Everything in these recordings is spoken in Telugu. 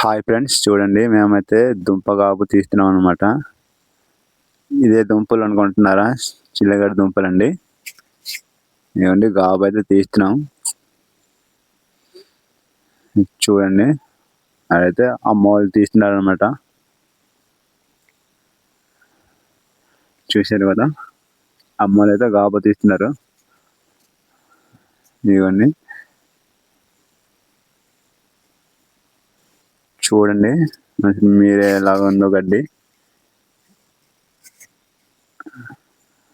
హాయ్ ఫ్రెండ్స్ చూడండి మేమైతే దుంప కాపు తీస్తున్నాం అనమాట ఇదే దుంపలు అనుకుంటున్నారా? చిల్లగడ్డ దుంపలండి. ఏమండి గాబు అయితే తీస్తున్నాం. చూడండి అదైతే అమ్మ వాళ్ళు తీస్తున్నారు అనమాట చూశారు కదా? అమ్మ వాళ్ళు అయితే గాబు తీస్తున్నారు. ఇదిగోండి. చూడండి. మీరే ఎలాగ ఉందో గడ్డి.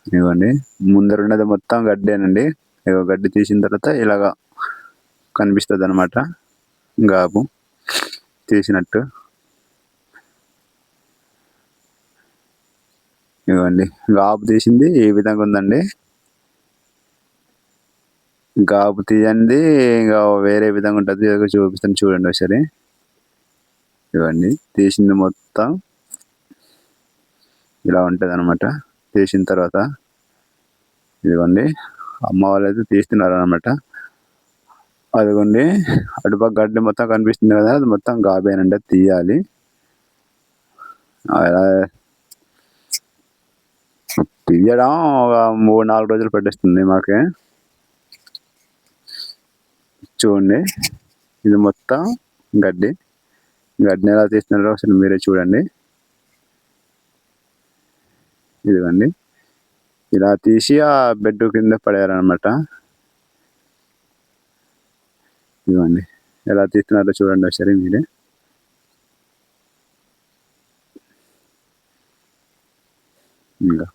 ఇవ్వండి. ముందర ఉన్నది మొత్తం గడ్డేనండి. ఇగో గడ్డి తీసిన తర్వాత ఇలాగ కనిపిస్తుంది అనమాట గాబు. తీసినట్టు. ఇవ్వండి. గాబు తీసింది ఈ విధంగా ఉందండి. గాబు తీయండి. ఇంకా వేరే విధంగా ఉంటుంది. చూపిస్తాను చూడండి ఒకసారి. ఇవన్నీ. తీసింది మొత్తం ఇలా ఉంటుంది అనమాట తీసిన తర్వాత ఇదిగోండి అమ్మ వాళ్ళు అయితే తీస్తున్నారు అనమాట అదిగోండి అటుపక్క గడ్డి మొత్తం కనిపిస్తుంది కదా అది మొత్తం గాబేనంటే తీయాలి. తీయడం ఒక మూడు నాలుగు రోజులు పెట్టేస్తుంది మాకే. చూడండి ఇది మొత్తం గడ్డి. గడ్డిని ఎలా తీస్తున్నారో అసలు మీరే చూడండి. ఇదిగోండి. ఇలా తీసి ఆ బెడ్ కింద పడేయారనమాట ఇదిగోండి. ఎలా తీస్తున్నారో చూడండి ఒకసారి మీరే. ఇంకా.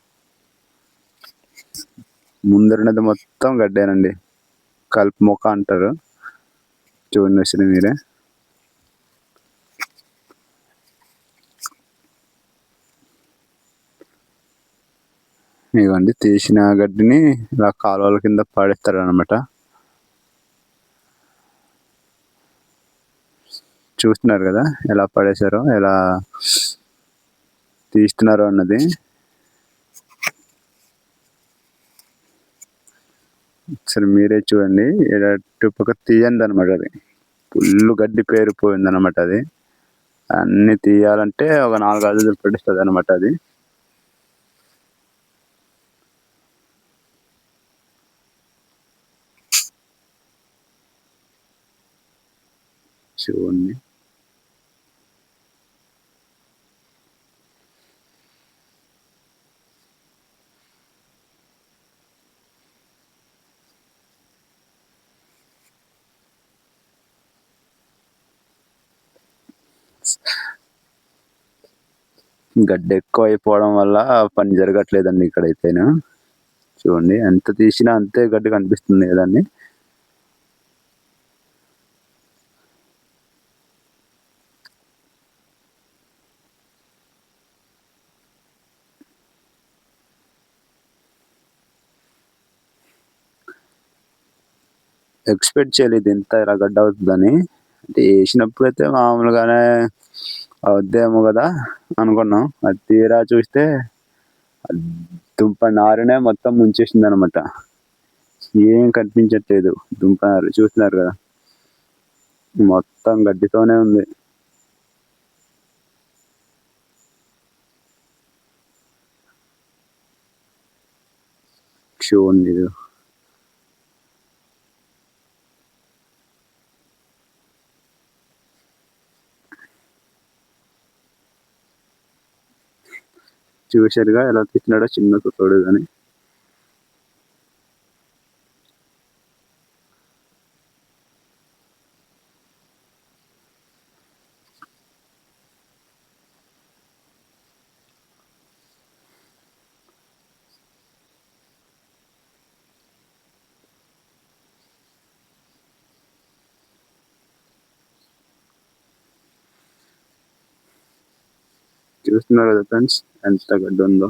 ముందరున్నది మొత్తం గడ్డేనండి. కలుపు మొక్క అంటారు. చూడండి ఒకసారి మీరే. ఇవ్వండి తీసిన గడ్డిని ఇలా కాలువల కింద పడేస్తారు అనమాట చూస్తున్నారు కదా ఎలా పడేశారో ఎలా తీస్తున్నారో అన్నది. సరే మీరే చూడండి పక్క తీయండి అనమాట అది. ఫుల్ గడ్డి పేరిపోయింది అనమాట అది. అన్ని తీయాలంటే ఒక నాలుగు రోజులు పడిస్తుంది అనమాట అది. చూడండి గడ్డ ఎక్కువ అయిపోవడం వల్ల పని జరగట్లేదండి ఇక్కడైతేను? చూడండి ఎంత తీసినా అంతే గడ్డి కనిపిస్తుంది కదండి. ఎక్స్పెక్ట్ చేయలేదు ఇంత ఇలా గడ్డ అవుతుందని. అంటే వేసినప్పుడు అయితే మామూలుగానే అవుద్దేమో కదా అనుకున్నాం. అది తీరా చూస్తే దుంప నారునే మొత్తం ముంచేసింది అనమాట ఏం కనిపించట్లేదు. దుంప నారు చూస్తున్నారు కదా. మొత్తం గడ్డితోనే ఉంది. చూడండి ఇది. చూసారుగా ఎలా తీసినాడో చిన్న తోడు కానీ చూస్తున్నారు కదా ఫ్రెండ్స్ ఎంత గడ్డ ఉందో.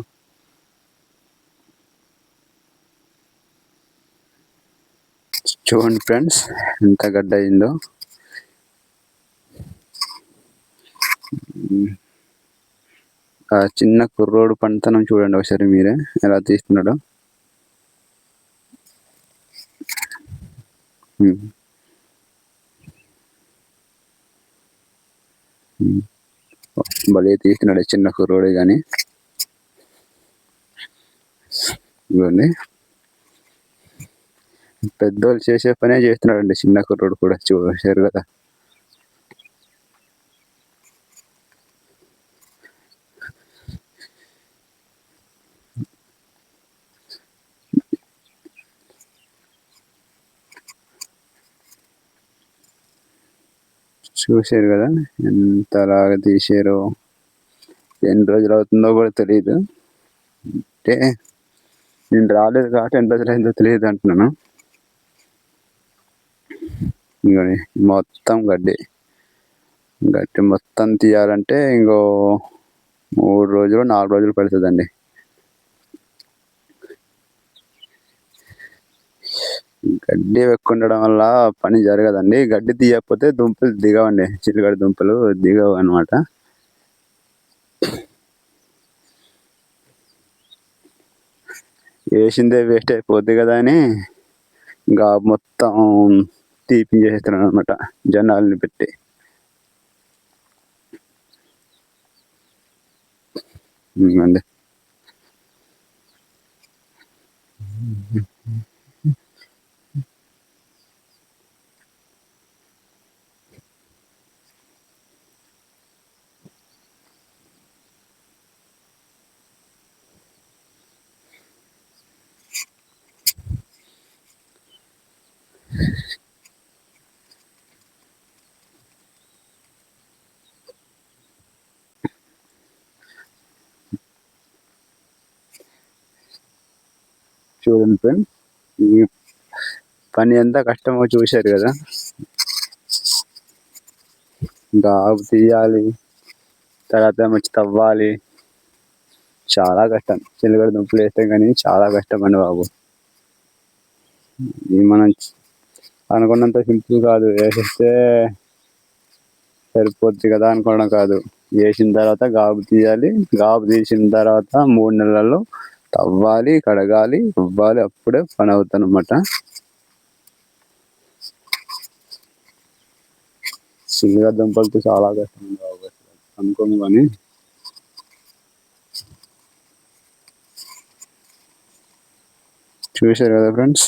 చూడండి ఫ్రెండ్స్ ఎంత గడ్డ అయిందో. ఆ చిన్న కుర్రోడు పంటనం చూడండి ఒకసారి మీరే ఎలా తీస్తున్నాడో. భలే తీస్తున్నాడు చిన్న కుర్రోడే కానీ ఇవ్వండి పెద్దోళ్ళు చేసే పనే చేస్తున్నాడండి చిన్న కుర్రోడు కూడా చూశారు కదా. చూశారు కదా ఎంతలాగా తీసారో ఎన్ని రోజులు అవుతుందో కూడా తెలియదు అంటే నేను రాలేదు కాబట్టి ఎన్ని రోజులు అయిందో తెలియదు అంటున్నాను. ఇంకోని మొత్తం గడ్డి. గడ్డి మొత్తం తీయాలంటే ఇంకో మూడు రోజులు నాలుగు రోజులు పడుతుందండి. గడ్డి ఉండడం వల్ల పని జరగదండి. గడ్డి తీయకపోతే దుంపలు దిగవండి. చిరుగడ్డ దుంపలు దిగవు అనమాట వేసిందే వేస్ట్ అయిపోద్ది కదా అని ఇంకా మొత్తం తీపించేస్తున్నాను అనమాట జనాల్ని పెట్టి. అండి చూడండి ఫ్రెండ్ ఈ పని ఎంత కష్టమో చూశారు కదా. ఇంకా ఆకు తీయాలి తర్వాత మంచి తవ్వాలి. చాలా కష్టం. చిలకడ దుంపలు వేస్తే కానీ చాలా కష్టం అండి బాబు. ఇది మనం అనుకున్నంత సింపుల్ కాదు. వేసేస్తే సరిపోద్ది కదా అనుకోవడం కాదు. వేసిన తర్వాత గాబు తీయాలి. గాబు తీసిన తర్వాత మూడు నెలల్లో తవ్వాలి కడగాలి ఇవ్వాలి అప్పుడే పని అవుతాను అనమాట సింగ దుంపలతో చాలా కష్టం అనుకోను కానీ. చూశారు కదా ఫ్రెండ్స్?